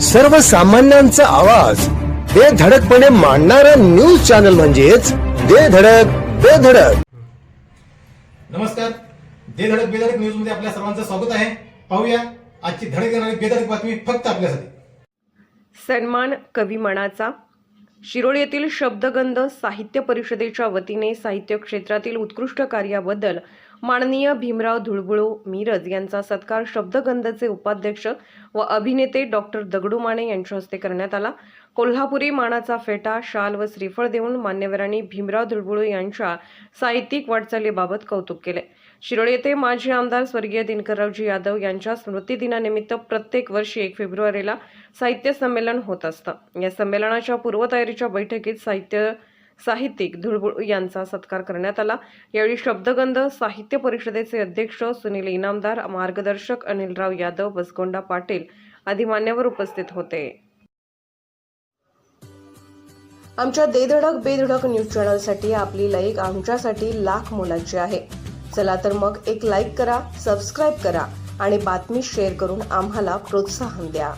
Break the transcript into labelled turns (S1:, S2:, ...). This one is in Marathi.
S1: सर्वसामान्यांचा आवाज. बेधडकपणे मांडणारा न्यूज चॅनल म्हणजेच बेधडक बेधडक
S2: नमस्कार. दे धडक बेधडक न्यूजमध्ये आपल्या सर्वांचं स्वागत आहे. पाहूया आजची धडक देणारी बेधडक बातमी फक्त आपल्यासाठी.
S3: सन्मान कवी मनाचा शिरोळ येथील शब्दगंध साहित्य परिषदेच्या वतीने साहित्य क्षेत्रातील उत्कृष्ट कार्याबद्दल माननीय भीमराव धुळबुळू मिरज यांचा सत्कार शब्दगंधचे उपाध्यक्ष व अभिनेते डॉक्टर दगडू माने यांच्या हस्ते करण्यात आला. कोल्हापुरी मानाचा फेटा शाल व श्रीफळ देऊन मान्यवरांनी भीमराव धुळबुळू यांच्या साहित्यिक वाटचालीबाबत कौतुक केले. शिरोळ येथे माजी आमदार स्वर्गीय दिनकररावजी यादव यांच्या स्मृतिदिनानिमित्त प्रत्येक वर्षी एक फेब्रुवारीला साहित्य संमेलन होत असतं. या संमेलनाच्या पूर्वतयारीच्या बैठकीत साहित्य साहित्यिक धुळबुळ यांचा सत्कार करण्यात आला. यावेळी शब्दगंध साहित्य परिषदेचे अध्यक्ष सुनील इनामदार मार्गदर्शक अनिलराव यादव बसकोंडा पाटील आदी मान्यवर उपस्थित होते. आमच्या देधडक बेधडक न्यूज चॅनलसाठी आपली लाईक आमच्यासाठी लाख मोलाची आहे. चला तर मग एक लाईक करा सबस्क्राईब करा आणि बातमी शेअर करून आम्हाला प्रोत्साहन द्या.